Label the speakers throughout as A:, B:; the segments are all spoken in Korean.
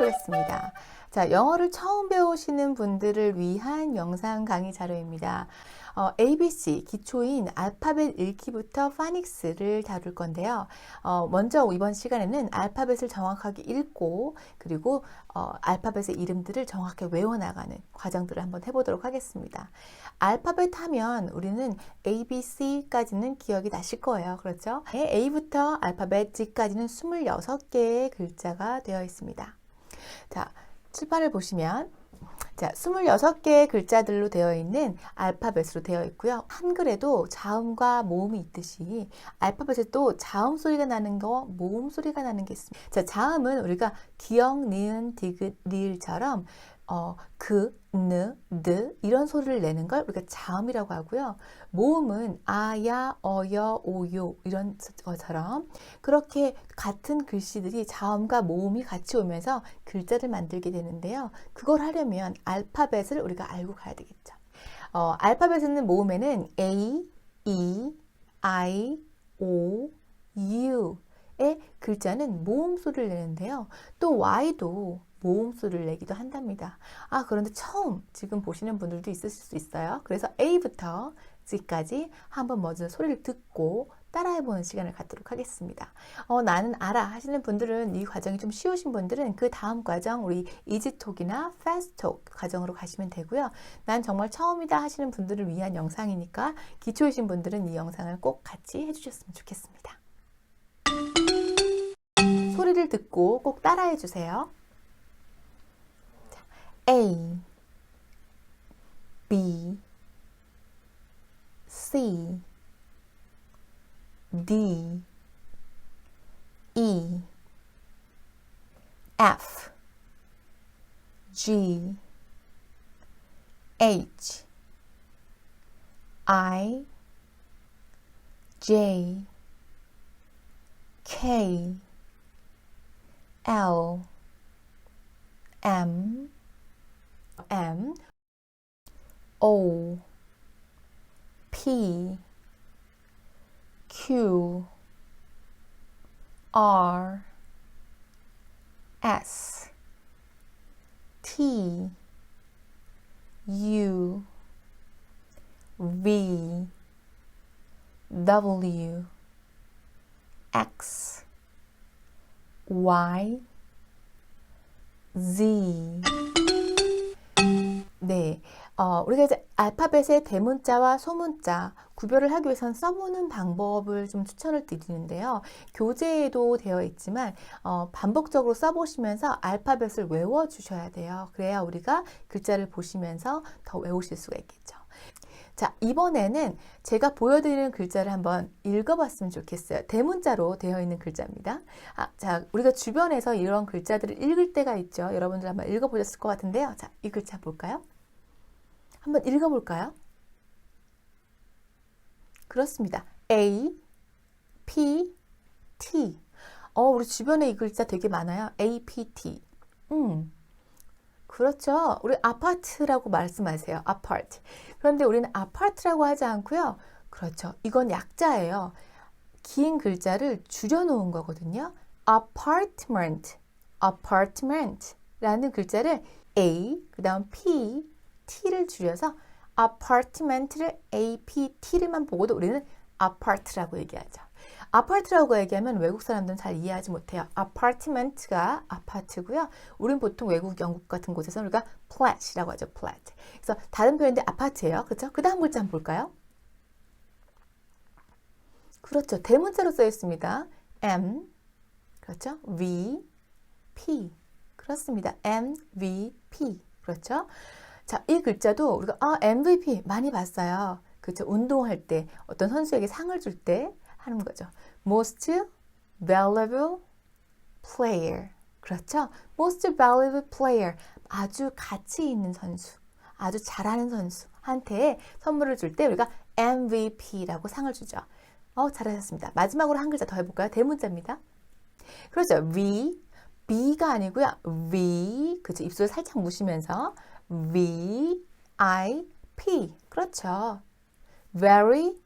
A: 하겠습니다. 자, 영어를 처음 배우시는 분들을 위한 영상 강의 자료입니다. 어, ABC 기초인 알파벳 읽기부터 파닉스를 다룰 건데요. 어, 먼저 이번 시간에는 알파벳을 정확하게 읽고 그리고 어, 알파벳의 이름들을 정확하게 외워나가는 과정들을 한번 해보도록 하겠습니다. 알파벳 하면 우리는 ABC까지는 기억이 나실 거예요. 그렇죠? A부터 알파벳 G까지는 26개의 글자가 되어 있습니다. 자, 칠판을 보시면 자, 26개의 글자들로 되어 있는 알파벳으로 되어 있고요. 한글에도 자음과 모음이 있듯이 알파벳에 또 자음 소리가 나는 거, 모음 소리가 나는 게 있습니다. 자, 자음은 우리가 기역, 니은, 디귿, 리을처럼 어, 그, 느, 드 이런 소리를 내는 걸 우리가 자음이라고 하고요. 모음은 아 야, 어 여, 오 요 이런 것처럼 그렇게 같은 글씨들이 자음과 모음이 같이 오면서 글자를 만들게 되는데요. 그걸 하려면 알파벳을 우리가 알고 가야 되겠죠. 어, 알파벳은 모음에는 A, E, I, O, U의 글자는 모음 소리를 내는데요. 또 Y도 모음 소리를 내기도 한답니다. 아, 그런데 처음 지금 보시는 분들도 있으실 수 있어요. 그래서 A부터 G까지 한번 먼저 소리를 듣고 따라해보는 시간을 갖도록 하겠습니다. 어, 나는 알아 하시는 분들은 이 과정이 좀 쉬우신 분들은 그 다음 과정 우리 이지톡이나 패스톡 과정으로 가시면 되고요. 난 정말 처음이다 하시는 분들을 위한 영상이니까 기초이신 분들은 이 영상을 꼭 같이 해주셨으면 좋겠습니다. 소리를 듣고 꼭 따라해 주세요. A B C D E F G H I J K L M M O P Q R S T U V W X Y Z 네, 어, 우리가 이제 알파벳의 대문자와 소문자 구별을 하기 위해선 써보는 방법을 좀 추천을 드리는데요. 교재에도 되어 있지만 어, 반복적으로 써보시면서 알파벳을 외워주셔야 돼요. 그래야 우리가 글자를 보시면서 더 외우실 수가 있겠죠. 자, 이번에는 제가 보여드리는 글자를 한번 읽어봤으면 좋겠어요. 대문자로 되어 있는 글자입니다. 아, 자, 우리가 주변에서 이런 글자들을 읽을 때가 있죠. 여러분들 한번 읽어보셨을 것 같은데요. 자, 이 글자 볼까요? 한번 읽어볼까요? 그렇습니다. A, P, T. 어, 우리 주변에 이 글자 되게 많아요. A, P, T. 음. 그렇죠. 우리 아파트라고 말씀하세요. 아파트. 그런데 우리는 아파트라고 하지 않고요. 그렇죠. 이건 약자예요. 긴 글자를 줄여놓은 거거든요. apartment, apartment 라는 글자를 A, 그 다음 P, T를 줄여서 apartment를 A, P, T를만 보고도 우리는 아파트라고 얘기하죠. 아파트라고 얘기하면 외국 사람들은 잘 이해하지 못해요. 아파트먼트가 아파트고요. 우리는 보통 외국 영국 같은 곳에서 우리가 flat이라고 하죠. flat. 그래서 다른 표현인데 아파트예요. 그렇죠? 그 다음 글자 한번 볼까요? 그렇죠. 대문자로 써 있습니다. M 그렇죠? V P 그렇습니다. M V P 그렇죠? 자, 이 글자도 우리가 아, MVP 많이 봤어요. 그렇죠? 운동할 때 어떤 선수에게 상을 줄 때 하는 거죠. Most valuable player. 그렇죠? Most valuable player. 아주 가치 있는 선수. 아주 잘하는 선수한테 선물을 줄 때 우리가 MVP라고 상을 주죠. 어, 잘하셨습니다. 마지막으로 한 글자 더 해볼까요? 대문자입니다. 그렇죠. V, B가 아니고요. V, 그렇죠. 입술 살짝 무시면서 V, I, P. 그렇죠. Very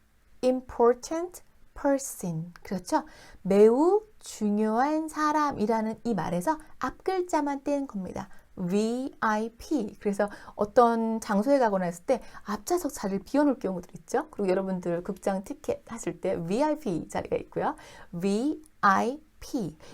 A: important person. 그렇죠. 매우 중요한 사람이라는 이 말에서 앞 글자만 뗀 겁니다. VIP. 그래서 어떤 장소에 가거나 했을 때 앞좌석 자리를 비워놓을 경우들 있죠. 그리고 여러분들 극장 티켓 하실 때 VIP 자리가 있고요. VIP.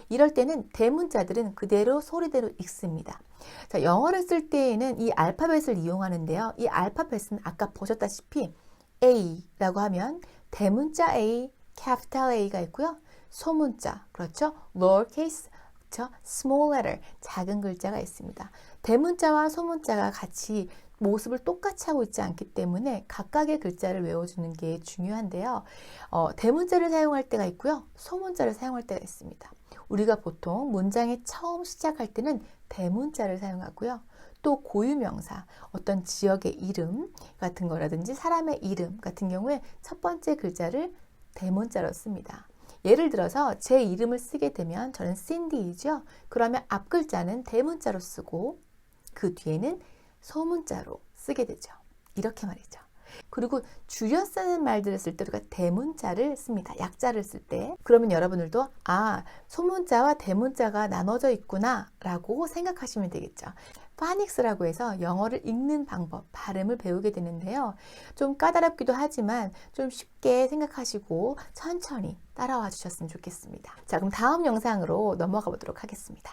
A: 이럴 때는 대문자들은 그대로 소리대로 읽습니다. 자, 영어를 쓸 때에는 이 알파벳을 이용하는데요. 이 알파벳은 아까 보셨다시피 A라고 하면 대문자 A, capital A가 있고요. 소문자, 그렇죠? lowercase, 그렇죠? small letter, 작은 글자가 있습니다. 대문자와 소문자가 같이 모습을 똑같이 하고 있지 않기 때문에 각각의 글자를 외워주는 게 중요한데요. 어, 대문자를 사용할 때가 있고요. 소문자를 사용할 때가 있습니다. 우리가 보통 문장의 처음 시작할 때는 대문자를 사용하고요. 또 고유명사, 어떤 지역의 이름 같은 거라든지 사람의 이름 같은 경우에 첫 번째 글자를 대문자로 씁니다. 예를 들어서 제 이름을 쓰게 되면 저는 신디이죠. 그러면 앞 글자는 대문자로 쓰고 그 뒤에는 소문자로 쓰게 되죠. 이렇게 말이죠. 그리고 줄여 쓰는 말들을 쓸 때 우리가 대문자를 씁니다. 약자를 쓸 때. 그러면 여러분들도 아, 소문자와 대문자가 나눠져 있구나 라고 생각하시면 되겠죠. 파닉스라고 해서 영어를 읽는 방법, 발음을 배우게 되는데요. 좀 까다롭기도 하지만 좀 쉽게 생각하시고 천천히 따라와 주셨으면 좋겠습니다. 자, 그럼 다음 영상으로 넘어가 보도록 하겠습니다.